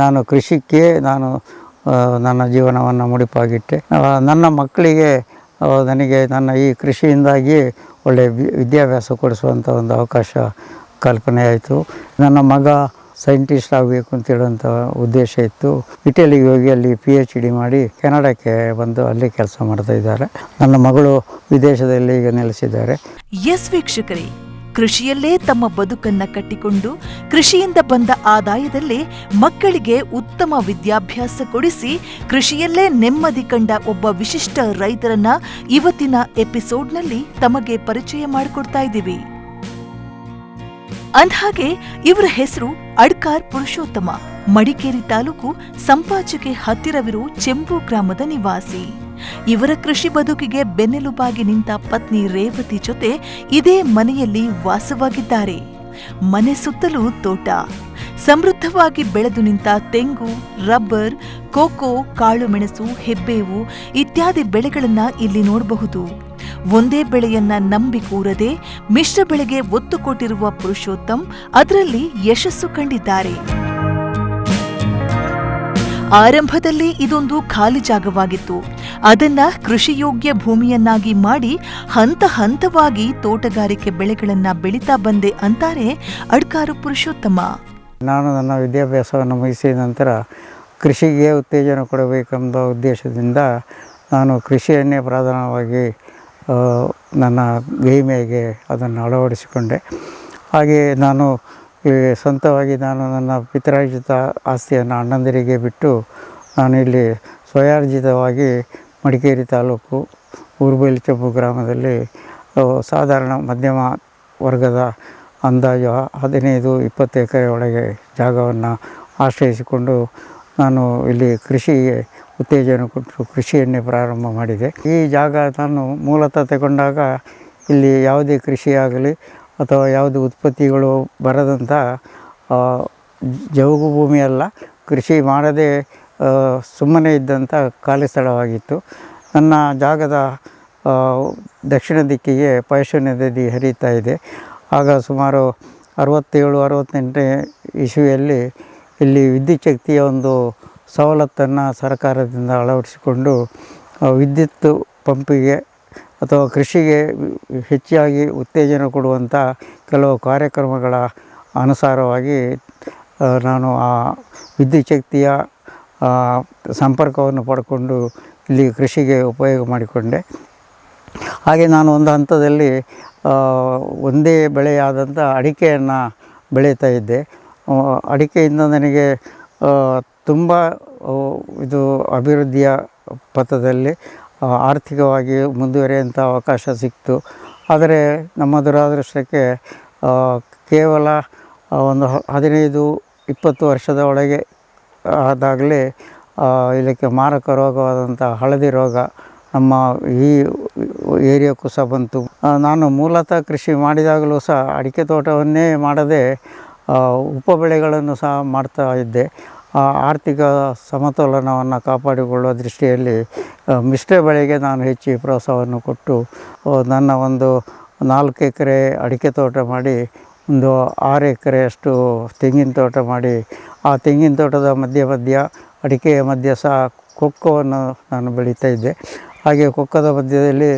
ನಾನು ಕೃಷಿಗೆ ನಾನು ನನ್ನ ಜೀವನವನ್ನು ಮುಡಿಪಾಗಿಟ್ಟೆ. ನನ್ನ ಮಕ್ಕಳಿಗೆ ನನಗೆ ನನ್ನ ಈ ಕೃಷಿಯಿಂದಾಗಿ ಒಳ್ಳೆಯ ವಿದ್ಯಾಭ್ಯಾಸ ಕೊಡಿಸುವಂಥ ಒಂದು ಅವಕಾಶ ಕಲ್ಪನೆ ಆಯಿತು. ನನ್ನ ಮಗ ಸೈಂಟಿಸ್ಟ್ ಆಗಬೇಕು ಅಂತ ಹೇಳುವಂಥ ಉದ್ದೇಶ ಇತ್ತು. ಇಟಲಿಗೆ ಹೋಗಿ ಅಲ್ಲಿ ಪಿ ಎಚ್ ಡಿ ಮಾಡಿ ಕೆನಡಾಕ್ಕೆ ಬಂದು ಅಲ್ಲಿ ಕೆಲಸ ಮಾಡ್ತಾ ಇದ್ದಾರೆ. ನನ್ನ ಮಗಳು ವಿದೇಶದಲ್ಲಿ ಈಗ ನೆಲೆಸಿದ್ದಾರೆ. ಎಸ್ ವೀಕ್ಷಕರೇ ಕೃಷಿಯಲ್ಲೇ ತಮ್ಮ ಬದುಕನ್ನ ಕಟ್ಟಿಕೊಂಡು ಕೃಷಿಯಿಂದ ಬಂದ ಆದಾಯದಲ್ಲೇ ಮಕ್ಕಳಿಗೆ ಉತ್ತಮ ವಿದ್ಯಾಭ್ಯಾಸ ಕೊಡಿಸಿ ಕೃಷಿಯಲ್ಲೇ ನೆಮ್ಮದಿ ಕಂಡ ಒಬ್ಬ ವಿಶಿಷ್ಟ ರೈತರನ್ನ ಇವತ್ತಿನ ಎಪಿಸೋಡ್ನಲ್ಲಿ ತಮಗೆ ಪರಿಚಯ ಮಾಡಿಕೊಡ್ತಾ ಇದ್ದೀವಿ. ಅಂದ್ಹಾಗೆ ಇವರ ಹೆಸರು ಅಡ್ಕಾರ್ ಪುರುಷೋತ್ತಮ, ಮಡಿಕೇರಿ ತಾಲೂಕು ಸಂಪಾಜೆಗೆ ಹತ್ತಿರವಿರುವ ಚೆಂಬು ಗ್ರಾಮದ ನಿವಾಸಿ. ಇವರ ಕೃಷಿ ಬದುಕಿಗೆ ಬೆನ್ನೆಲುಬಾಗಿ ನಿಂತ ಪತ್ನಿ ರೇವತಿ ಜೊತೆ ಇದೇ ಮನೆಯಲ್ಲಿ ವಾಸವಾಗಿದ್ದಾರೆ. ಮನೆ ಸುತ್ತಲೂ ತೋಟ. ಸಮೃದ್ಧವಾಗಿ ಬೆಳೆದು ನಿಂತ ತೆಂಗು, ರಬ್ಬರ್, ಕೋಕೋ ಕಾಳುಮೆಣಸು ಹೆಬ್ಬೇವು ಇತ್ಯಾದಿ ಬೆಳೆಗಳನ್ನ ಇಲ್ಲಿ ನೋಡಬಹುದು. ಒಂದೇ ಬೆಳೆಯನ್ನ ನಂಬಿ ಕೂರದೆ ಮಿಶ್ರ ಬೆಳೆಗೆ ಒತ್ತು ಕೊಟ್ಟಿರುವ ಪುರುಷೋತ್ತಮ್ ಅದರಲ್ಲಿ ಯಶಸ್ಸು ಕಂಡಿದ್ದಾರೆ. ಆರಂಭದಲ್ಲಿ ಇದೊಂದು ಖಾಲಿ ಜಾಗವಾಗಿತ್ತು. ಅದನ್ನ ಕೃಷಿಯೋಗ್ಯ ಭೂಮಿಯನ್ನಾಗಿ ಮಾಡಿ ಹಂತ ಹಂತವಾಗಿ ತೋಟಗಾರಿಕೆ ಬೆಳೆಗಳನ್ನ ಬೆಳೀತಾ ಬಂದೆ ಅಂತಾರೆ ಅಡ್ಕಾರು ಪುರುಷೋತ್ತಮ. ನಾನು ನನ್ನ ವಿದ್ಯಾಭ್ಯಾಸವನ್ನು ಮುಗಿಸಿದ ನಂತರ ಕೃಷಿಗೆ ಉತ್ತೇಜನ ಕೊಡಬೇಕೆಂಬ ಉದ್ದೇಶದಿಂದ ನಾನು ಕೃಷಿಯನ್ನೇ ಪ್ರಧಾನವಾಗಿ ನನ್ನ ಗೈಮೆಗೆ ಅದನ್ನು ಅಳವಡಿಸಿಕೊಂಡೆ. ಹಾಗೆ ನಾನು ಸ್ವಂತವಾಗಿ ನಾನು ನನ್ನ ಪಿತರಾರ್ಜಿತ ಆಸ್ತಿಯನ್ನು ಅಣ್ಣಂದಿರಿಗೆ ಬಿಟ್ಟು ನಾನು ಇಲ್ಲಿ ಸ್ವಯಾರ್ಜಿತವಾಗಿ ಮಡಿಕೇರಿ ತಾಲೂಕು ಊರುಬೈಲ್ಚಪ್ಪು ಗ್ರಾಮದಲ್ಲಿ ಆ, ಸಾಧಾರಣ ಮಧ್ಯಮ ವರ್ಗದ ಅಂದಾಜು ಹದಿನೈದು ಇಪ್ಪತ್ತು ಎಕರೆ ಒಳಗೆ ಜಾಗವನ್ನು ಆಶ್ರಯಿಸಿಕೊಂಡು ನಾನು ಇಲ್ಲಿ ಕೃಷಿಗೆ ಉತ್ತೇಜನ ಕೊಟ್ಟು ಕೃಷಿಯನ್ನೇ ಪ್ರಾರಂಭ ಮಾಡಿದೆ. ಈ ಜಾಗ ನಾನು ಮೂಲತಃ ತಗೊಂಡಾಗ ಇಲ್ಲಿ ಯಾವುದೇ ಕೃಷಿ ಆಗಲಿ ಅಥವಾ ಯಾವುದೇ ಉತ್ಪತ್ತಿಗಳು ಬರದಂಥ ಜವುಗು ಭೂಮಿ ಅಲ್ಲ, ಕೃಷಿ ಮಾಡದೆ ಸುಮ್ಮನೆ ಇದ್ದಂಥ ಖಾಲಿ ಸ್ಥಳವಾಗಿತ್ತು. ನನ್ನ ಜಾಗದ ದಕ್ಷಿಣ ದಿಕ್ಕಿಗೆ ಪಯಶು ನದಿ ಹರಿತಾ ಇದೆ. ಆಗ ಸುಮಾರು ಅರವತ್ತೇಳು, ಅರವತ್ತೆಂಟನೇ ಇಸುವಿಯಲ್ಲಿ ಇಲ್ಲಿ ವಿದ್ಯುತ್ ಶಕ್ತಿಯ ಒಂದು ಸವಲತ್ತನ್ನು ಸರ್ಕಾರದಿಂದ ಅಳವಡಿಸಿಕೊಂಡು ವಿದ್ಯುತ್ ಪಂಪಿಗೆ ಅಥವಾ ಕೃಷಿಗೆ ಹೆಚ್ಚಾಗಿ ಉತ್ತೇಜನ ಕೊಡುವಂಥ ಕೆಲವು ಕಾರ್ಯಕ್ರಮಗಳ ಅನುಸಾರವಾಗಿ ನಾನು ಆ ವಿದ್ಯುತ್ ಶಕ್ತಿಯ ಸಂಪರ್ಕವನ್ನು ಪಡ್ಕೊಂಡು ಇಲ್ಲಿ ಕೃಷಿಗೆ ಉಪಯೋಗ ಮಾಡಿಕೊಂಡೆ. ಹಾಗೆ ನಾನು ಒಂದು ಹಂತದಲ್ಲಿ ಒಂದೇ ಬೆಳೆಯಾದಂಥ ಅಡಿಕೆಯನ್ನು ಬೆಳೀತಾ ಇದ್ದೆ. ಅಡಿಕೆಯಿಂದ ನನಗೆ ತುಂಬ ಇದು ಅಭಿವೃದ್ಧಿಯ ಪಥದಲ್ಲಿ ಆರ್ಥಿಕವಾಗಿ ಮುಂದುವರಿಯುವಂಥ ಅವಕಾಶ ಸಿಕ್ತು. ಆದರೆ ನಮ್ಮ ದುರಾದೃಷ್ಟಕ್ಕೆ ಕೇವಲ ಒಂದು ಹದಿನೈದು, ಇಪ್ಪತ್ತು ವರ್ಷದ ಒಳಗೆ ಆದಾಗಲೇ ಇದಕ್ಕೆ ಮಾರಕ ರೋಗವಾದಂಥ ಹಳದಿ ರೋಗ ನಮ್ಮ ಈ ಏರಿಯಾಕ್ಕೂ ಸಹ ಬಂತು. ನಾನು ಮೂಲತಃ ಕೃಷಿ ಮಾಡಿದಾಗಲೂ ಸಹ ಅಡಿಕೆ ತೋಟವನ್ನೇ ಮಾಡದೆ ಉಪ ಉಪಬೆಳೆಗಳನ್ನು ಸಹ ಮಾಡ್ತಾ ಇದ್ದೆ. ಆರ್ಥಿಕ ಸಮತೋಲನವನ್ನು ಕಾಪಾಡಿಕೊಳ್ಳುವ ದೃಷ್ಟಿಯಲ್ಲಿ ಮಿಶ್ರ ಬೆಳೆಗೆ ನಾನು ಹೆಚ್ಚು ಪ್ರೋತ್ಸಾಹವನ್ನು ಕೊಟ್ಟು ನನ್ನ ಒಂದು ನಾಲ್ಕು ಎಕರೆ ಅಡಿಕೆ ತೋಟ ಮಾಡಿ, ಒಂದು ಆರು ಎಕರೆಯಷ್ಟು ತೆಂಗಿನ ತೋಟ ಮಾಡಿ, ಆ ತೆಂಗಿನ ತೋಟದ ಮಧ್ಯ ಮಧ್ಯ ಅಡಿಕೆಯ ಮಧ್ಯ ಸಹ ಕೊಕ್ಕೋವನ್ನು ನಾನು ಬೆಳೀತಾ ಇದ್ದೆ. ಹಾಗೆ ಕೊಕ್ಕದ ಮಧ್ಯದಲ್ಲಿ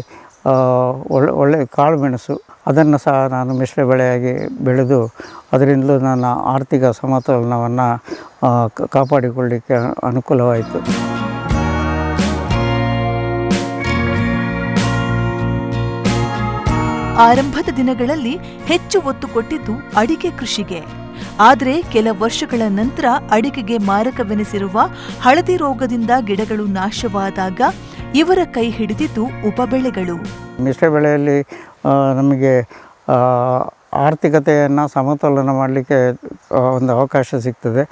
ಒಳ್ಳೆ ಒಳ್ಳೆ ಕಾಳು ಮೆಣಸು, ಅದನ್ನು ಸಹ ನಾನು ಮಿಶ್ರ ಬೆಳೆಯಾಗಿ ಬೆಳೆದು ಅದರಿಂದಲೂ ನನ್ನ ಆರ್ಥಿಕ ಸಮತೋಲನವನ್ನು ಕಾಪಾಡಿಕೊಳ್ಳಿಕ್ಕೆ ಅನುಕೂಲವಾಯಿತು. ಆರಂಭದ ದಿನಗಳಲ್ಲಿ ಹೆಚ್ಚು ಒತ್ತು ಕೊಟ್ಟಿದ್ದು ಅಡಿಕೆ ಕೃಷಿಗೆ. ಆದರೆ ಕೆಲ ವರ್ಷಗಳ ನಂತರ ಅಡಿಕೆಗೆ ಮಾರಕವೆನಿಸಿರುವ ಹಳದಿ ರೋಗದಿಂದ ಗಿಡಗಳು ನಾಶವಾದಾಗ ಇವರ ಕೈ ಹಿಡಿದಿದ್ದು ಉಪಬೆಳೆಗಳು. ಮಿಶ್ರ ಬೆಳೆಯಲ್ಲಿ ನಮಗೆ ಆರ್ಥಿಕತೆಯನ್ನು ಸಮತೋಲನ ಮಾಡಲಿಕ್ಕೆ ಒಂದು ಅವಕಾಶ ಸಿಗ್ತದೆ.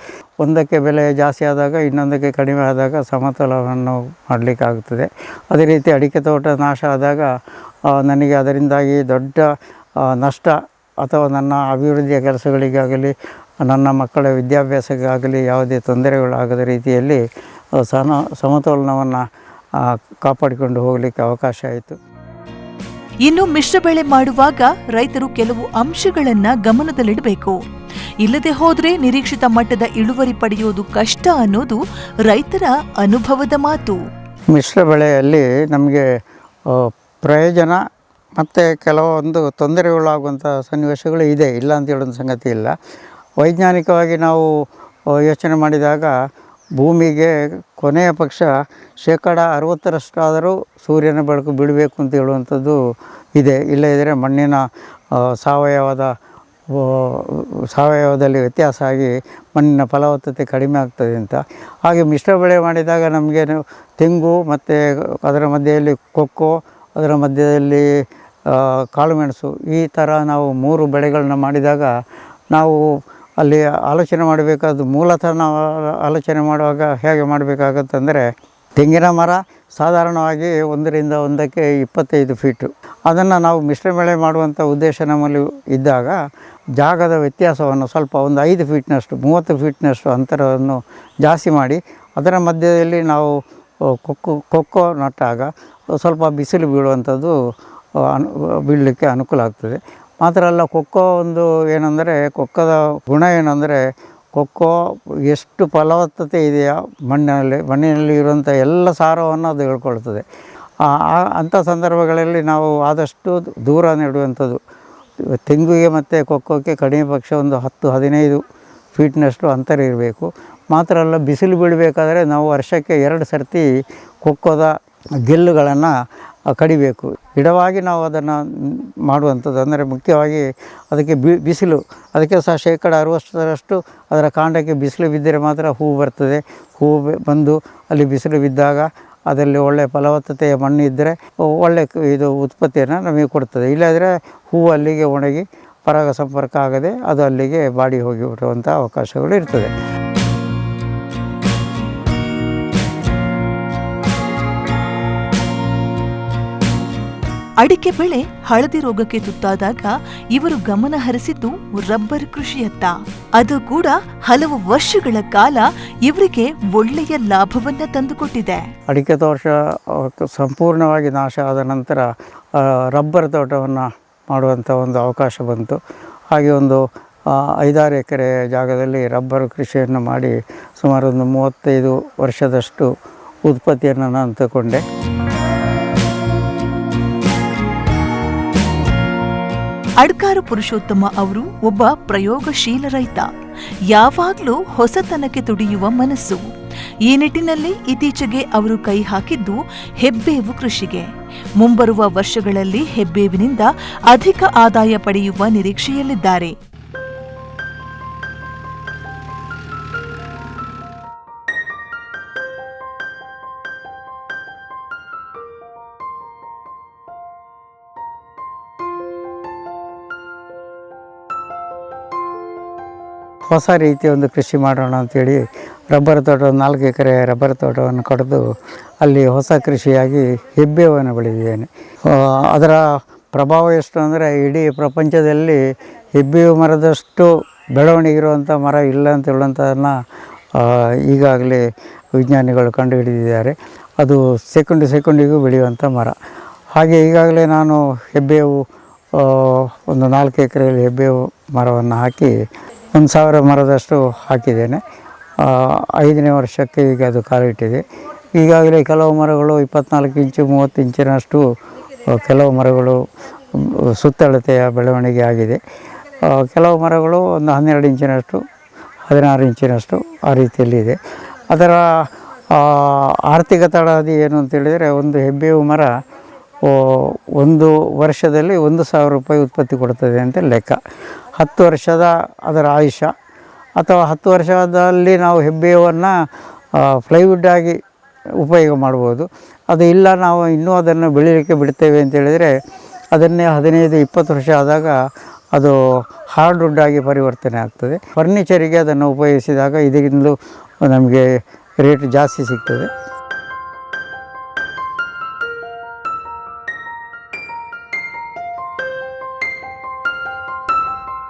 ಒಂದಕ್ಕೆ ಬೆಲೆ ಜಾಸ್ತಿ ಆದಾಗ ಇನ್ನೊಂದಕ್ಕೆ ಕಡಿಮೆ ಆದಾಗ ಸಮತೋಲನವನ್ನು ಮಾಡಲಿಕ್ಕಾಗುತ್ತದೆ. ಅದೇ ರೀತಿ ಅಡಿಕೆ ತೋಟ ನಾಶ ಆದಾಗ ನನಗೆ ಅದರಿಂದಾಗಿ ದೊಡ್ಡ ನಷ್ಟ ಅಥವಾ ನನ್ನ ಅಭಿವೃದ್ಧಿಯ ಕೆಲಸಗಳಿಗಾಗಲಿ, ನನ್ನ ಮಕ್ಕಳ ವಿದ್ಯಾಭ್ಯಾಸಕ್ಕಾಗಲಿ ಯಾವುದೇ ತೊಂದರೆಗಳಾಗದ ರೀತಿಯಲ್ಲಿ ಸಮ ಸಮತೋಲನವನ್ನು ಕಾಪಾಡಿಕೊಂಡು ಹೋಗಲಿಕ್ಕೆ ಅವಕಾಶ ಆಯಿತು. ಇನ್ನು ಮಿಶ್ರ ಬೆಳೆ ಮಾಡುವಾಗ ರೈತರು ಕೆಲವು ಅಂಶಗಳನ್ನ ಗಮನದಲ್ಲಿಡಬೇಕು. ಇಲ್ಲದೆ ಹೋದರೆ ನಿರೀಕ್ಷಿತ ಮಟ್ಟದ ಇಳುವರಿ ಪಡೆಯುವುದು ಕಷ್ಟ ಅನ್ನೋದು ರೈತರ ಅನುಭವದ ಮಾತು. ಮಿಶ್ರ ಬೆಳೆಯಲ್ಲಿ ನಮಗೆ ಪ್ರಯೋಜನ ಮತ್ತು ಕೆಲವೊಂದು ತೊಂದರೆಗಳಾಗುವಂಥ ಸನ್ನಿವೇಶಗಳು ಇದೆ. ಇಲ್ಲ ಅಂತ ಹೇಳೋ ಸಂಗತಿ ಇಲ್ಲ. ವೈಜ್ಞಾನಿಕವಾಗಿ ನಾವು ಯೋಚನೆ ಮಾಡಿದಾಗ ಭೂಮಿಗೆ ಕೊನೆಯ ಪಕ್ಷ ಶೇಕಡ ಅರವತ್ತರಷ್ಟಾದರೂ ಸೂರ್ಯನ ಬೆಳಕು ಬಿಡಬೇಕು ಅಂತ ಹೇಳುವಂಥದ್ದು ಇದೆ. ಇಲ್ಲದಿದ್ದರೆ ಮಣ್ಣಿನ ಸಾವಯವದ ಸಾವಯವದಲ್ಲಿ ವ್ಯತ್ಯಾಸ ಆಗಿ ಮಣ್ಣಿನ ಫಲವತ್ತತೆ ಕಡಿಮೆ ಆಗ್ತದೆ ಅಂತ. ಹಾಗೆ ಮಿಶ್ರ ಬೆಳೆ ಮಾಡಿದಾಗ ನಮಗೆ ತೆಂಗು ಮತ್ತು ಅದರ ಮಧ್ಯೆಯಲ್ಲಿ ಕೊಕ್ಕೋ, ಅದರ ಮಧ್ಯದಲ್ಲಿ ಕಾಳುಮೆಣಸು ಈ ಥರ ನಾವು ಮೂರು ಬೆಳೆಗಳನ್ನ ಮಾಡಿದಾಗ ನಾವು ಅಲ್ಲಿ ಆಲೋಚನೆ ಮಾಡಬೇಕಾದ ಮೂಲತಃ ನಾವು ಆಲೋಚನೆ ಮಾಡುವಾಗ ಹೇಗೆ ಮಾಡಬೇಕಾಗತ್ತಂದರೆ ತೆಂಗಿನ ಮರ ಸಾಧಾರಣವಾಗಿ ಒಂದರಿಂದ ಒಂದಕ್ಕೆ ಇಪ್ಪತ್ತೈದು ಫೀಟು. ಅದನ್ನು ನಾವು ಮಿಶ್ರ ಬೆಳೆ ಮಾಡುವಂಥ ಉದ್ದೇಶ ನಮ್ಮಲ್ಲಿ ಇದ್ದಾಗ ಜಾಗದ ವ್ಯತ್ಯಾಸವನ್ನು ಸ್ವಲ್ಪ ಒಂದು ಐದು ಫೀಟ್ನಷ್ಟು, ಮೂವತ್ತು ಫೀಟ್ನಷ್ಟು ಅಂತರವನ್ನು ಜಾಸ್ತಿ ಮಾಡಿ ಅದರ ಮಧ್ಯದಲ್ಲಿ ನಾವು ಕೊಕ್ಕೋ ಕೊಕ್ಕೋ ನಟ್ಟಾಗ ಸ್ವಲ್ಪ ಬಿಸಿಲು ಬೀಳುವಂಥದ್ದು ಅನು ಬೀಳಲಿಕ್ಕೆ ಅನುಕೂಲ ಆಗ್ತದೆ. ಮಾತ್ರ ಅಲ್ಲ ಕೊಕ್ಕೋ ಒಂದು ಏನಂದರೆ ಕೊಕ್ಕದ ಗುಣ ಏನಂದರೆ ಕೊಕ್ಕೋ ಎಷ್ಟು ಫಲವತ್ತತೆ ಇದೆಯಾ, ಮಣ್ಣಿನಲ್ಲಿ ಮಣ್ಣಿನಲ್ಲಿ ಇರುವಂಥ ಎಲ್ಲ ಸಾರವನ್ನು ಅದು ಹೇಳ್ಕೊಳ್ತದೆ. ಅಂಥ ಸಂದರ್ಭಗಳಲ್ಲಿ ನಾವು ಆದಷ್ಟು ದೂರ ನೆಡುವಂಥದ್ದು. ತೆಂಗಿಗೆ ಮತ್ತು ಕೊಕ್ಕೋಕ್ಕೆ ಕಡಿಮೆ ಪಕ್ಷ ಒಂದು ಹತ್ತು, ಹದಿನೈದು ಫೀಟ್ನಷ್ಟು ಅಂತರ ಇರಬೇಕು. ಮಾತ್ರ ಅಲ್ಲ, ಬಿಸಿಲು ಬೀಳಬೇಕಾದ್ರೆ ನಾವು ವರ್ಷಕ್ಕೆ ಎರಡು ಸರ್ತಿ ಕೊಕ್ಕೋದ ಗೆಲ್ಲುಗಳನ್ನು ಕಡಿಬೇಕು. ಗಿಡವಾಗಿ ನಾವು ಅದನ್ನು ಮಾಡುವಂಥದ್ದು, ಅಂದರೆ ಮುಖ್ಯವಾಗಿ ಅದಕ್ಕೆ ಬಿ, ಬಿಸಿಲು, ಅದಕ್ಕೆ ಸಹ ಶೇಕಡ ಅರುವಷ್ಟರಷ್ಟು ಅದರ ಕಾಂಡಕ್ಕೆ ಬಿಸಿಲು ಬಿದ್ದರೆ ಮಾತ್ರ ಹೂವು ಬರ್ತದೆ. ಹೂವು ಬಂದು ಅಲ್ಲಿ ಬಿಸಿಲು ಬಿದ್ದಾಗ ಅದರಲ್ಲಿ ಒಳ್ಳೆಯ ಫಲವತ್ತತೆಯ ಮಣ್ಣು ಇದ್ದರೆ ಒಳ್ಳೆ ಇದು ಉತ್ಪತ್ತಿಯನ್ನು ನಮಗೆ ಕೊಡ್ತದೆ. ಇಲ್ಲಾದರೆ ಹೂವು ಅಲ್ಲಿಗೆ ಒಣಗಿ ಪರಾಗ ಸಂಪರ್ಕ ಆಗದೆ ಅದು ಅಲ್ಲಿಗೆ ಬಾಡಿ ಹೋಗಿ ಬಿಡುವಂಥ ಅವಕಾಶಗಳು ಇರ್ತದೆ. ಅಡಿಕೆ ಬೆಳೆ ಹಳದಿ ರೋಗಕ್ಕೆ ತುತ್ತಾದಾಗ ಇವರು ಗಮನ ಹರಿಸಿದ್ದು ರಬ್ಬರ್ ಕೃಷಿಯತ್ತ. ಅದು ಕೂಡ ಹಲವು ವರ್ಷಗಳ ಕಾಲ ಇವರಿಗೆ ಒಳ್ಳೆಯ ಲಾಭವನ್ನ ತಂದುಕೊಟ್ಟಿದೆ. ಅಡಿಕೆ ತೋಟ ಸಂಪೂರ್ಣವಾಗಿ ನಾಶ ಆದ ನಂತರ ರಬ್ಬರ್ ತೋಟವನ್ನು ಮಾಡುವಂಥ ಒಂದು ಅವಕಾಶ ಬಂತು. ಹಾಗೆ ಒಂದು ಐದಾರು ಎಕರೆ ಜಾಗದಲ್ಲಿ ರಬ್ಬರ್ ಕೃಷಿಯನ್ನು ಮಾಡಿ ಸುಮಾರು ಒಂದು ಮೂವತ್ತೈದು ವರ್ಷದಷ್ಟು ಉತ್ಪತ್ತಿಯನ್ನು ನಾನು ತಗೊಂಡೆ. ಅಡ್ಕಾರು ಪುರುಷೋತ್ತಮ ಅವರು ಒಬ್ಬ ಪ್ರಯೋಗಶೀಲ ರೈತ. ಯಾವಾಗಲೂ ಹೊಸತನಕ್ಕೆ ತುಡಿಯುವ ಮನಸ್ಸು. ಈ ನಿಟ್ಟಿನಲ್ಲಿ ಇತ್ತೀಚೆಗೆ ಅವರು ಕೈ ಹಾಕಿದ್ದು ಹೆಬ್ಬೇವು ಕೃಷಿಗೆ. ಮುಂಬರುವ ವರ್ಷಗಳಲ್ಲಿ ಹೆಬ್ಬೇವಿನಿಂದ ಅಧಿಕ ಆದಾಯ ಪಡೆಯುವ ನಿರೀಕ್ಷೆಯಲ್ಲಿದ್ದಾರೆ. ಹೊಸ ರೀತಿಯ ಒಂದು ಕೃಷಿ ಮಾಡೋಣ ಅಂಥೇಳಿ ರಬ್ಬರ್ ತೋಟ, ನಾಲ್ಕು ಎಕರೆ ರಬ್ಬರ್ ತೋಟವನ್ನು ಕಡಿದು ಅಲ್ಲಿ ಹೊಸ ಕೃಷಿಯಾಗಿ ಹೆಬ್ಬೇವನ್ನು ಬೆಳೆದಿದ್ದೇನೆ. ಅದರ ಪ್ರಭಾವ ಎಷ್ಟು ಅಂದರೆ ಇಡೀ ಪ್ರಪಂಚದಲ್ಲಿ ಹೆಬ್ಬೇವು ಮರದಷ್ಟು ಬೆಳವಣಿಗೆ ಇರುವಂಥ ಮರ ಇಲ್ಲ ಅಂತ ಹೇಳುವಂಥದನ್ನು ಈಗಾಗಲೇ ವಿಜ್ಞಾನಿಗಳು ಕಂಡುಹಿಡಿದಿದ್ದಾರೆ. ಅದು ಸೆಕೆಂಡ್ ಸೆಕೆಂಡಿಗೂ ಬೆಳೆಯುವಂಥ ಮರ. ಹಾಗೆ ಈಗಾಗಲೇ ನಾನು ಹೆಬ್ಬೇವು ಒಂದು ನಾಲ್ಕು ಎಕರೆಯಲ್ಲಿ ಹೆಬ್ಬೇವು ಮರವನ್ನು ಹಾಕಿ ಒಂದು ಸಾವಿರ ಮರದಷ್ಟು ಹಾಕಿದ್ದೇನೆ. ಐದನೇ ವರ್ಷಕ್ಕೆ ಈಗ ಅದು ಕಾಲಿಟ್ಟಿದೆ ಈಗಾಗಲೇ ಕೆಲವು ಮರಗಳು ಇಪ್ಪತ್ನಾಲ್ಕು ಇಂಚು, ಮೂವತ್ತು ಇಂಚಿನಷ್ಟು ಕೆಲವು ಮರಗಳು ಸುತ್ತಳತೆಯ ಬೆಳವಣಿಗೆ ಆಗಿದೆ. ಕೆಲವು ಮರಗಳು ಒಂದು ಹನ್ನೆರಡು ಇಂಚಿನಷ್ಟು, ಹದಿನಾರು ಇಂಚಿನಷ್ಟು ಆ ರೀತಿಯಲ್ಲಿದೆ ಅದರ ಆರ್ಥಿಕ ತಳಹದಿ ಏನು ಅಂತೇಳಿದರೆ ಒಂದು ಹೆಬ್ಬೇವು ಮರ ಒಂದು ವರ್ಷದಲ್ಲಿ ಒಂದು ಸಾವಿರ ರೂಪಾಯಿ ಉತ್ಪತ್ತಿ ಕೊಡ್ತದೆ ಅಂತ ಲೆಕ್ಕ. ಹತ್ತು ವರ್ಷದ ಅದರ ಆಯುಷ್ಯ ಅಥವಾ ಹತ್ತು ವರ್ಷದಲ್ಲಿ ನಾವು ಹೆಬ್ಬೇವನ್ನು ಫ್ಲೈವುಡ್ ಆಗಿ ಉಪಯೋಗ ಮಾಡ್ಬೋದು. ಅದು ಇಲ್ಲ, ನಾವು ಇನ್ನೂ ಅದನ್ನು ಬೆಳೀಲಿಕ್ಕೆ ಬಿಡ್ತೇವೆ ಅಂತೇಳಿದರೆ ಅದನ್ನೇ ಹದಿನೈದು, ಇಪ್ಪತ್ತು ವರ್ಷ ಆದಾಗ ಅದು ಹಾರ್ಡ್ ವುಡ್ ಆಗಿ ಪರಿವರ್ತನೆ ಆಗ್ತದೆ. ಫರ್ನಿಚರಿಗೆ ಅದನ್ನು ಉಪಯೋಗಿಸಿದಾಗ ಇದರಿಂದಲೂ ನಮಗೆ ರೇಟ್ ಜಾಸ್ತಿ ಸಿಗ್ತದೆ.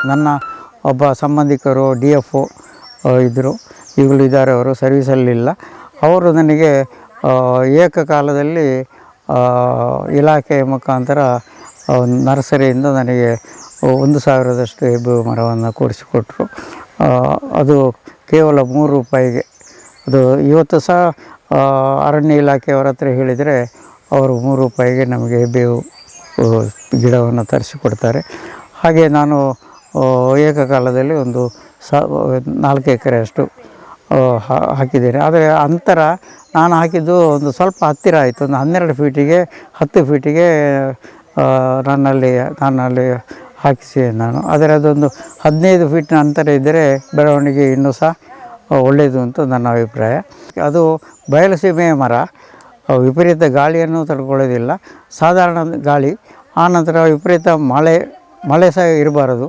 ನನ್ನ ಒಬ್ಬ ಸಂಬಂಧಿಕರು ಡಿ ಎಫ್ ಇದ್ದರು ಈಗಲೂ ಇದ್ದಾರೆ ಅವರು ಸರ್ವೀಸಲ್ಲಿಲ್ಲ. ಅವರು ನನಗೆ ಏಕಕಾಲದಲ್ಲಿ ಆ, ಇಲಾಖೆಯ ಮುಖಾಂತರ ನರ್ಸರಿಯಿಂದ ನನಗೆ ಒಂದು ಸಾವಿರದಷ್ಟು ಹೆಬ್ಬು ಮರವನ್ನು ಕೊಡಿಸಿಕೊಟ್ರು. ಅದು ಕೇವಲ ಮೂರು ರೂಪಾಯಿಗೆ. ಅದು ಇವತ್ತು ಸಹ ಅರಣ್ಯ ಇಲಾಖೆಯವರ ಹತ್ರ ಹೇಳಿದರೆ ಅವರು ಮೂರು ರೂಪಾಯಿಗೆ ನಮಗೆ ಬೇವು ಗಿಡವನ್ನು ತರಿಸಿಕೊಡ್ತಾರೆ. ಹಾಗೆ ನಾನು ಏಕಕಾಲದಲ್ಲಿ ಒಂದು ಸ, ನಾಲ್ಕು ಎಕರೆಯಷ್ಟು ಹಾಕಿದ್ದೇನೆ. ಆದರೆ ಅಂತರ ನಾನು ಹಾಕಿದ್ದು ಒಂದು ಸ್ವಲ್ಪ ಹತ್ತಿರ ಆಯಿತು. ಒಂದು ಹನ್ನೆರಡು ಫೀಟಿಗೆ ಹತ್ತು ಫೀಟಿಗೆ ನನ್ನಲ್ಲಿ ನನ್ನಲ್ಲಿ ಹಾಕಿಸಿ ನಾನು. ಆದರೆ ಅದೊಂದು ಹದಿನೈದು ಫೀಟ್ನ ಅಂತರ ಇದ್ದರೆ ಬೆಳವಣಿಗೆ ಇನ್ನೂ ಸಹ ಒಳ್ಳೆಯದು ಅಂತ ನನ್ನ ಅಭಿಪ್ರಾಯ. ಅದು ಬಯಲುಸೀಮೆಯ ಮರ ವಿಪರೀತ ಗಾಳಿಯನ್ನು ತಡ್ಕೊಳ್ಳೋದಿಲ್ಲ. ಸಾಧಾರಣ ಗಾಳಿ. ಆನಂತರ ವಿಪರೀತ ಮಳೆ ಮಳೆ ಸಹ ಇರಬಾರದು.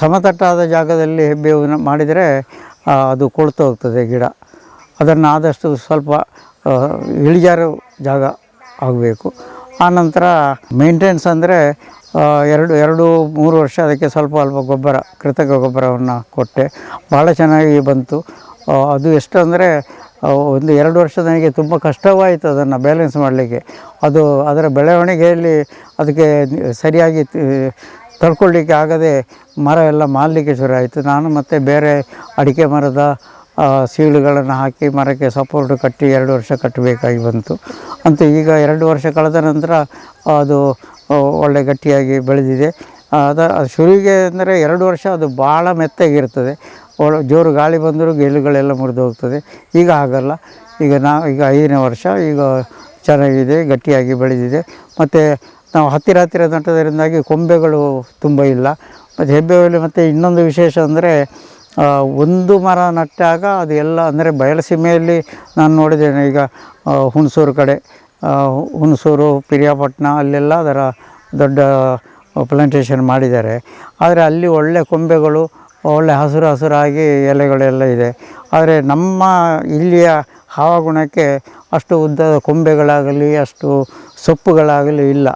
ಸಮತಟ್ಟಾದ ಜಾಗದಲ್ಲಿ ಹೆಬ್ಬೇವನ್ನು ಮಾಡಿದರೆ ಅದು ಕೊಳ್ತು ಹೋಗ್ತದೆ ಗಿಡ. ಅದನ್ನು ಆದಷ್ಟು ಸ್ವಲ್ಪ ಇಳಿಜಾರು ಜಾಗ ಆಗಬೇಕು. ಆನಂತರ ಮೇಂಟೆನ್ಸ್ ಅಂದರೆ ಎರಡು ಎರಡು, ಮೂರು ವರ್ಷ ಅದಕ್ಕೆ ಸ್ವಲ್ಪ ಅಲ್ಪ ಗೊಬ್ಬರ, ಕೃತಕ ಗೊಬ್ಬರವನ್ನು ಕೊಟ್ಟೆ. ಭಾಳ ಚೆನ್ನಾಗಿ ಬಂತು. ಅದು ಎಷ್ಟು ಅಂದರೆ ಒಂದು ಎರಡು ವರ್ಷ ನನಗೆ ತುಂಬ ಕಷ್ಟವಾಯಿತು ಅದನ್ನು ಬ್ಯಾಲೆನ್ಸ್ ಮಾಡಲಿಕ್ಕೆ. ಅದು ಅದರ ಬೆಳವಣಿಗೆಯಲ್ಲಿ ಅದಕ್ಕೆ ಸರಿಯಾಗಿ ತಡ್ಕೊಳ್ಳಿಕ್ಕೆ ಆಗದೆ ಮರ ಎಲ್ಲ ಮಾರಲಿಕ್ಕೆ ಶುರು ಆಯಿತು. ನಾನು ಮತ್ತು ಬೇರೆ ಅಡಿಕೆ ಮರದ ಸೀಳುಗಳನ್ನು ಹಾಕಿ ಮರಕ್ಕೆ ಸಪೋರ್ಟ್ ಕಟ್ಟಿ ಎರಡು ವರ್ಷ ಕಟ್ಟಬೇಕಾಗಿ ಬಂತು. ಅಂತ ಈಗ ಎರಡು ವರ್ಷ ಕಳೆದ ನಂತರ ಅದು ಒಳ್ಳೆ ಗಟ್ಟಿಯಾಗಿ ಬೆಳೆದಿದೆ. ಅದ, ಅದು ಶುರುವಿಗೆ ಅಂದರೆ ಎರಡು ವರ್ಷ ಅದು ಭಾಳ ಮೆತ್ತಗಿರ್ತದೆ. ಒಳ ಜೋರು ಗಾಳಿ ಬಂದರೂ ಗೆಲುಗಳೆಲ್ಲ ಮುರಿದು ಹೋಗ್ತದೆ ಈಗ ಆಗಲ್ಲ ಈಗ ನಾ, ಈಗ ಐದನೇ ವರ್ಷ. ಈಗ ಚೆನ್ನಾಗಿದೆ, ಗಟ್ಟಿಯಾಗಿ ಬೆಳೆದಿದೆ. ಮತ್ತು ನಾವು ಹತ್ತಿರ ಹತ್ತಿರ ನಟ್ಟೋದರಿಂದಾಗಿ ಕೊಂಬೆಗಳು ತುಂಬ ಇಲ್ಲ. ಮತ್ತು ಹೆಬ್ಬೆವಲ್ಲಿ ಮತ್ತು ಇನ್ನೊಂದು ವಿಶೇಷ ಅಂದರೆ ಒಂದು ಮರ ನಟ್ಟಾಗ ಅದು ಎಲ್ಲ ಅಂದರೆ ಬಯಲಸೀಮೆಯಲ್ಲಿ ನಾನು ನೋಡಿದ್ದೇನೆ. ಈಗ ಹುಣಸೂರು ಕಡೆ ಹುಣಸೂರು, ಪಿರಿಯಾಪಟ್ಟಣ ಅಲ್ಲೆಲ್ಲ ಅದರ ದೊಡ್ಡ ಪ್ಲಾಂಟೇಷನ್ ಮಾಡಿದ್ದಾರೆ. ಆದರೆ ಅಲ್ಲಿ ಒಳ್ಳೆ ಕೊಂಬೆಗಳು, ಒಳ್ಳೆ ಹಸಿರು ಹಸಿರಾಗಿ ಎಲೆಗಳೆಲ್ಲ ಇದೆ. ಆದರೆ ನಮ್ಮ ಇಲ್ಲಿಯ ಹವಾಗುಣಕ್ಕೆ ಅಷ್ಟು ಉದ್ದದ ಕೊಂಬೆಗಳಾಗಲಿ, ಅಷ್ಟು ಸೊಪ್ಪುಗಳಾಗಲಿ ಇಲ್ಲ.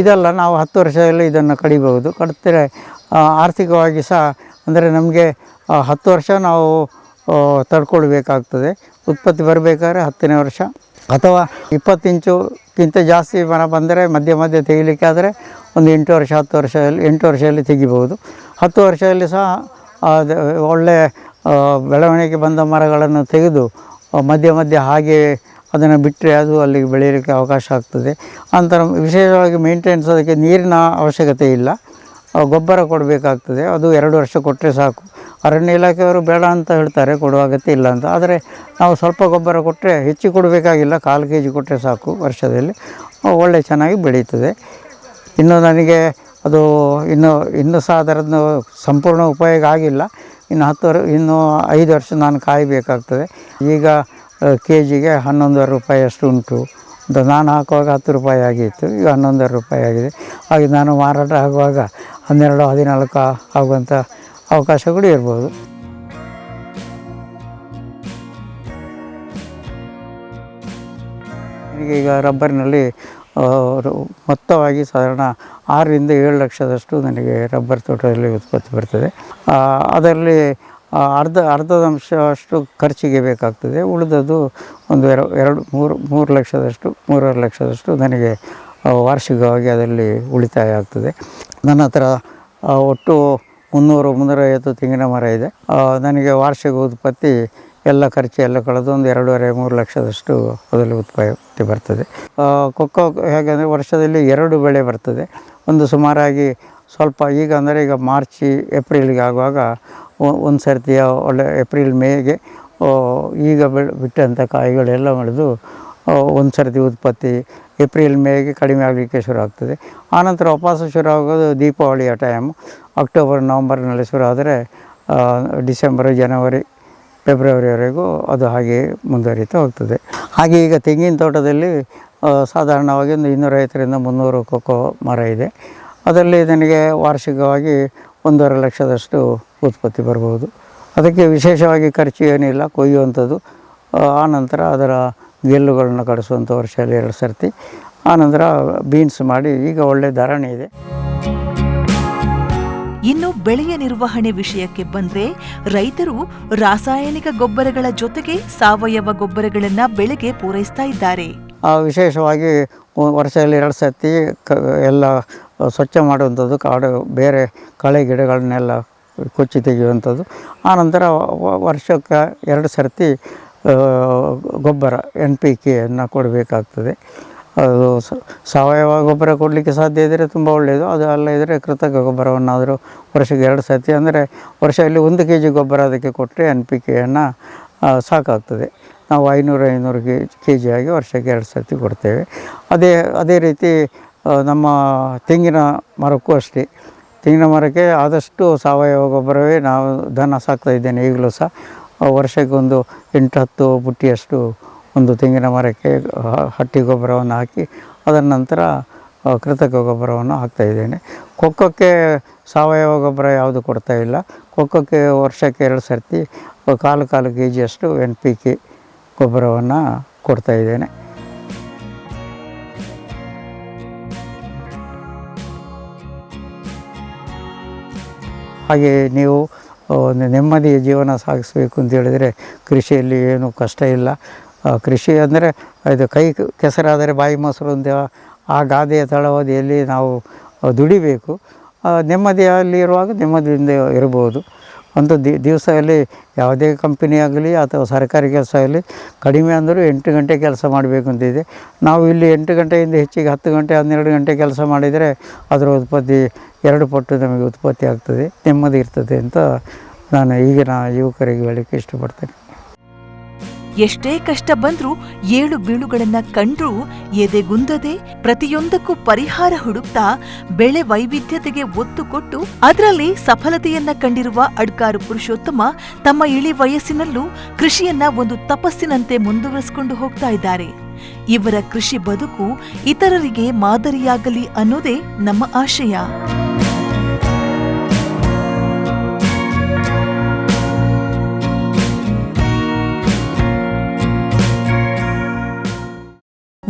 ಇದಲ್ಲ ನಾವು ಹತ್ತು ವರ್ಷದಲ್ಲಿ ಇದನ್ನು ಕಡಿಬಹುದು. ಕಡಿದ್ರೆ ಆರ್ಥಿಕವಾಗಿ ಸಹ, ಅಂದರೆ ನಮಗೆ ಹತ್ತು ವರ್ಷ ನಾವು ತಡ್ಕೊಳ್ಬೇಕಾಗ್ತದೆ. ಉತ್ಪತ್ತಿ ಬರಬೇಕಾದ್ರೆ ಹತ್ತನೇ ವರ್ಷ. ಅಥವಾ ಇಪ್ಪತ್ತು ಇಂಚುಕ್ಕಿಂತ ಜಾಸ್ತಿ ಮರ ಬಂದರೆ ಮಧ್ಯ ಮಧ್ಯೆ ತೆಗಿಲಿಕ್ಕೆ ಆದರೆ ಒಂದು ಎಂಟು ವರ್ಷ, ಹತ್ತು ವರ್ಷದಲ್ಲಿ, ಎಂಟು ವರ್ಷದಲ್ಲಿ ತೆಗಿಬೋದು ಹತ್ತು ವರ್ಷದಲ್ಲಿ ಸಹ ಒಳ್ಳೆಯ ಒಳ್ಳೆ ಬೆಳವಣಿಗೆ ಬಂದ ಮರಗಳನ್ನು ತೆಗೆದು ಮಧ್ಯೆ ಮಧ್ಯೆ ಹಾಗೆ ಅದನ್ನು ಬಿಟ್ಟರೆ ಅದು ಅಲ್ಲಿಗೆ ಬೆಳೆಯಲಿಕ್ಕೆ ಅವಕಾಶ ಆಗ್ತದೆ. ಅಂತರ ವಿಶೇಷವಾಗಿ ಮೇಂಟೆನೆನ್ಸ್ ಅದಕ್ಕೆ ನೀರಿನ ಅವಶ್ಯಕತೆ ಇಲ್ಲ. ಗೊಬ್ಬರ ಕೊಡಬೇಕಾಗ್ತದೆ. ಅದು ಎರಡು ವರ್ಷ ಕೊಟ್ಟರೆ ಸಾಕು. ಅರಣ್ಯ ಇಲಾಖೆಯವರು ಬೇಡ ಅಂತ ಹೇಳ್ತಾರೆ, ಕೊಡುವ ಅಗತ್ಯ ಇಲ್ಲ ಅಂತ. ಆದರೆ ನಾವು ಸ್ವಲ್ಪ ಗೊಬ್ಬರ ಕೊಟ್ಟರೆ ಹೆಚ್ಚು ಕೊಡಬೇಕಾಗಿಲ್ಲ. ಕಾಲು ಕೆ ಜಿ ಕೊಟ್ಟರೆ ಸಾಕು ವರ್ಷದಲ್ಲಿ. ಒಳ್ಳೆ ಚೆನ್ನಾಗಿ ಬೆಳೀತದೆ. ಇನ್ನು ನನಗೆ ಅದು ಇನ್ನು, ಇನ್ನೂ ಸಹ ಅದರದ್ದು ಸಂಪೂರ್ಣ ಉಪಯೋಗ ಆಗಿಲ್ಲ. ಇನ್ನು ಹತ್ತು ವರ್, ಇನ್ನು ಐದು ವರ್ಷ ನಾನು ಕಾಯಬೇಕಾಗ್ತದೆ. ಈಗ ಕೆ ಜಿಗೆ ಹನ್ನೊಂದುವರೆ ರೂಪಾಯಿ ಅಷ್ಟು ಉಂಟು. ನಾನು ಹಾಕುವಾಗ ಹತ್ತು ರೂಪಾಯಿ ಆಗಿತ್ತು. ಈಗ ಹನ್ನೊಂದುವರೆ ರೂಪಾಯಿ ಆಗಿದೆ. ಹಾಗೆ ನಾನು ಮಾರಾಟ ಆಗುವಾಗ ಹನ್ನೆರಡು, ಹದಿನಾಲ್ಕು ಆಗುವಂಥ ಅವಕಾಶಗಳು ಇರ್ಬೋದು. ಈಗ ರಬ್ಬರ್ನಲ್ಲಿ ಮೊತ್ತವಾಗಿ ಸಾಧಾರಣ ಆರರಿಂದ ಏಳು ಲಕ್ಷದಷ್ಟು ನನಗೆ ರಬ್ಬರ್ ತೋಟದಲ್ಲಿ ಉತ್ಪತ್ತಿ ಬರ್ತದೆ. ಅದರಲ್ಲಿ ಅರ್ಧ, ಅರ್ಧದಂಶ ಅಷ್ಟು ಖರ್ಚಿಗೆ ಬೇಕಾಗ್ತದೆ. ಉಳಿದದ್ದು ಒಂದು ಎರಡು ಎರಡು, ಮೂರು ಮೂರು ಲಕ್ಷದಷ್ಟು, ಮೂರುವರೆ ಲಕ್ಷದಷ್ಟು ನನಗೆ ವಾರ್ಷಿಕವಾಗಿ ಅದರಲ್ಲಿ ಉಳಿತಾಯ ಆಗ್ತದೆ. ನನ್ನ ಹತ್ರ ಒಟ್ಟು ಮುನ್ನೂರು, ಮುನ್ನೂರೈವತ್ತು ತೆಂಗಿನ ಮರ ಇದೆ. ನನಗೆ ವಾರ್ಷಿಕ ಉತ್ಪತ್ತಿ ಎಲ್ಲ ಖರ್ಚು ಎಲ್ಲ ಕಳೆದು ಒಂದು ಎರಡೂವರೆ, ಮೂರು ಲಕ್ಷದಷ್ಟು ಅದರಲ್ಲಿ ಉತ್ಪತ್ತಿ ಬರ್ತದೆ. ಕೊಕ್ಕೋ ಹೇಗೆಂದರೆ ವರ್ಷದಲ್ಲಿ ಎರಡು ಬೆಳೆ ಬರ್ತದೆ. ಒಂದು ಸುಮಾರಾಗಿ ಸ್ವಲ್ಪ ಈಗ ಅಂದರೆ ಈಗ ಮಾರ್ಚಿ, ಏಪ್ರಿಲ್ಗೆ ಆಗುವಾಗ ಒಂದು ಸರ್ತಿಯ ಒಳ್ಳೆ ಏಪ್ರಿಲ್, ಮೇಗೆ ಈಗ ಬಿಟ್ಟಂಥ ಕಾಯಿಗಳೆಲ್ಲ ಮಾಡಿದು ಒಂದು ಸರ್ತಿ ಉತ್ಪತ್ತಿ ಏಪ್ರಿಲ್, ಮೇಗೆ ಕಡಿಮೆ ಆಗಲಿಕ್ಕೆ ಶುರು ಆಗ್ತದೆ. ಆನಂತರ ವಾಪಸ್ಸು ಶುರು ಆಗೋದು ದೀಪಾವಳಿಯ ಟೈಮ್ ಅಕ್ಟೋಬರ್, ನವಂಬರ್ನಲ್ಲಿ ಶುರು ಆದರೆ ಡಿಸೆಂಬರ್, ಜನವರಿ, ಫೆಬ್ರವರಿವರೆಗೂ ಅದು ಹಾಗೆ ಮುಂದುವರಿತಾ ಹೋಗ್ತದೆ. ಹಾಗೆ ಈಗ ತೆಂಗಿನ ತೋಟದಲ್ಲಿ ಸಾಧಾರಣವಾಗಿ ಒಂದು ಇನ್ನೂರೈವತ್ತರಿಂದ ಮುನ್ನೂರು ಕೊಕ್ಕೋ ಮರ ಇದೆ. ಅದರಲ್ಲಿ ನನಗೆ ವಾರ್ಷಿಕವಾಗಿ ಒಂದೂವರೆ ಲಕ್ಷದಷ್ಟು ಉತ್ಪತ್ತಿ ಬರಬಹುದು ಅದಕ್ಕೆ ವಿಶೇಷವಾಗಿ ಖರ್ಚು ಏನಿಲ್ಲ ಕೊಯ್ಯುವಂಥದ್ದು. ಆನಂತರ ಅದರ ಗೆಲ್ಲುಗಳನ್ನು ಕಡಿಸುವಂಥ ವರ್ಷದಲ್ಲಿ ಎರಡು ಸರ್ತಿ. ಆನಂತರ ಬೀನ್ಸ್ ಮಾಡಿ ಈಗ ಒಳ್ಳೆ ಧಾರಣೆ ಇದೆ. ಇನ್ನು ಬೆಳೆಯ ನಿರ್ವಹಣೆ ವಿಷಯಕ್ಕೆ ಬಂದ್ರೆ ರೈತರು ರಾಸಾಯನಿಕ ಗೊಬ್ಬರಗಳ ಜೊತೆಗೆ ಸಾವಯವ ಗೊಬ್ಬರಗಳನ್ನು ಬೆಳೆಗೆ ಪೂರೈಸ್ತಾ ಇದ್ದಾರೆ. ಆ, ವಿಶೇಷವಾಗಿ ವರ್ಷದಲ್ಲಿ ಎರಡು ಸರ್ತಿ ಕ ಎಲ್ಲ ಸ್ವಚ್ಛ ಮಾಡುವಂಥದ್ದು ಕಾಡು ಬೇರೆ ಕಳೆ ಗಿಡಗಳನ್ನೆಲ್ಲ ಕೊಚ್ಚಿ ತೆಗೆಯುವಂಥದ್ದು. ಆನಂತರ ವರ್ಷಕ್ಕೆ ಎರಡು ಸರ್ತಿ ಗೊಬ್ಬರ, ಎನ್ ಪಿ ಕೆಯನ್ನು ಕೊಡಬೇಕಾಗ್ತದೆ. ಅದು ಸಾವಯವ ಗೊಬ್ಬರ ಕೊಡಲಿಕ್ಕೆ ಸಾಧ್ಯ ಇದ್ದರೆ ತುಂಬ ಒಳ್ಳೆಯದು. ಅದು ಅಲ್ಲ ಇದ್ದರೆ ಕೃತಕ ಗೊಬ್ಬರವನ್ನಾದರೂ ವರ್ಷಕ್ಕೆ ಎರಡು ಸರ್ತಿ, ಅಂದರೆ ವರ್ಷದಲ್ಲಿ ಒಂದು ಕೆ ಜಿ ಗೊಬ್ಬರ ಅದಕ್ಕೆ ಕೊಟ್ಟರೆ ಎನ್ ಪಿ ಕೆಯನ್ನು ಸಾಕಾಗ್ತದೆ. ನಾವು ಐನೂರು ಐನೂರು ಕೆ ಕೆ ಜಿ ಆಗಿ ವರ್ಷಕ್ಕೆ ಎರಡು ಸರ್ತಿ ಕೊಡ್ತೇವೆ. ಅದೇ ಅದೇ ರೀತಿ ನಮ್ಮ ತೆಂಗಿನ ಮರಕ್ಕೂ ಅಷ್ಟೇ. ತೆಂಗಿನ ಮರಕ್ಕೆ ಆದಷ್ಟು ಸಾವಯವ ಗೊಬ್ಬರವೇ ನಾವು ದನ ಸಾಕ್ತಾ ಇದ್ದೇನೆ ಈಗಲೂ ಸಹ. ವರ್ಷಕ್ಕೆ ಒಂದು ಎಂಟು ಹತ್ತು ಬುಟ್ಟಿಯಷ್ಟು ಒಂದು ತೆಂಗಿನ ಮರಕ್ಕೆ ಹಟ್ಟಿ ಗೊಬ್ಬರವನ್ನು ಹಾಕಿ ಅದರ ನಂತರ ಕೃತಕ ಗೊಬ್ಬರವನ್ನು ಹಾಕ್ತಾ ಇದ್ದೇನೆ. ಕೊಕ್ಕಕ್ಕೆ ಸಾವಯವ ಗೊಬ್ಬರ ಯಾವುದು ಕೊಡ್ತಾ ಇಲ್ಲ. ಕೊಕ್ಕಕ್ಕೆ ವರ್ಷಕ್ಕೆ ಎರಡು ಸರ್ತಿ ಕಾಲು ಕಾಲು ಕೆ ಜಿಯಷ್ಟು ಎನ್ ಪಿ ಕೆ ಗೊಬ್ಬರವನ್ನು ಕೊಡ್ತಾ ಹಾಗೆ ನೀವು ಒಂದು ನೆಮ್ಮದಿಯ ಜೀವನ ಸಾಗಿಸಬೇಕು ಅಂತ ಹೇಳಿದರೆ ಕೃಷಿಯಲ್ಲಿ ಏನೂ ಕಷ್ಟ ಇಲ್ಲ. ಕೃಷಿ ಅಂದರೆ ಇದು ಕೈ ಕೆಸರಾದರೆ ಬಾಯಿ ಮೊಸರು ಅಂತ ಆ ಗಾದೆಯ ತಳವದಿಯಲ್ಲಿ ನಾವು ದುಡಿಬೇಕು. ನೆಮ್ಮದಿಯಲ್ಲಿ ಇರುವಾಗ ನೆಮ್ಮದಿಯಿಂದ ಇರಬಹುದು. ಒಂದು ದಿ ದಿವಸದಲ್ಲಿ ಯಾವುದೇ ಕಂಪನಿ ಆಗಲಿ ಅಥವಾ ಸರ್ಕಾರಿ ಕೆಲಸ ಆಗಲಿ ಕಡಿಮೆ ಅಂದರೂ ಎಂಟು ಗಂಟೆ ಕೆಲಸ ಮಾಡಬೇಕು ಅಂತಿದೆ ನಾವು ಇಲ್ಲಿ ಎಂಟು ಗಂಟೆಯಿಂದ ಹೆಚ್ಚಿಗೆ ಹತ್ತು ಗಂಟೆ, ಹನ್ನೆರಡು ಗಂಟೆ ಕೆಲಸ ಮಾಡಿದರೆ ಅದರ ಉತ್ಪತ್ತಿ, ಎರಡು ಪಟ್ಟು ನಮಗೆ ಉತ್ಪತ್ತಿ ಆಗ್ತದೆ, ನೆಮ್ಮದಿ ಇರ್ತದೆ ಅಂತ ನಾನು ಈಗಿನ ಯುವಕರಿಗೆ ಹೇಳಲಿಕ್ಕೆ ಇಷ್ಟಪಡ್ತೇನೆ. ಎಷ್ಟೇ ಕಷ್ಟ ಬಂದ್ರೂ ಏಳು ಬೀಳುಗಳನ್ನ ಕಂಡ್ರೂ ಎದೆಗುಂದದೆ ಪ್ರತಿಯೊಂದಕ್ಕೂ ಪರಿಹಾರ ಹುಡುಕ್ತಾ ಬೆಳೆ ವೈವಿಧ್ಯತೆಗೆ ಒತ್ತು ಕೊಟ್ಟು ಅದರಲ್ಲಿ ಸಫಲತೆಯನ್ನ ಕಂಡಿರುವ ಅಡ್ಕಾರು ಪುರುಷೋತ್ತಮ ತಮ್ಮ ಇಳಿ ವಯಸ್ಸಿನಲ್ಲೂ ಕೃಷಿಯನ್ನ ಒಂದು ತಪಸ್ಸಿನಂತೆ ಮುಂದುವರಿಸಿಕೊಂಡು ಹೋಗ್ತಾ ಇದ್ದಾರೆ. ಇವರ ಕೃಷಿ ಬದುಕು ಇತರರಿಗೆ ಮಾದರಿಯಾಗಲಿ ಅನ್ನೋದೇ ನಮ್ಮ ಆಶಯ.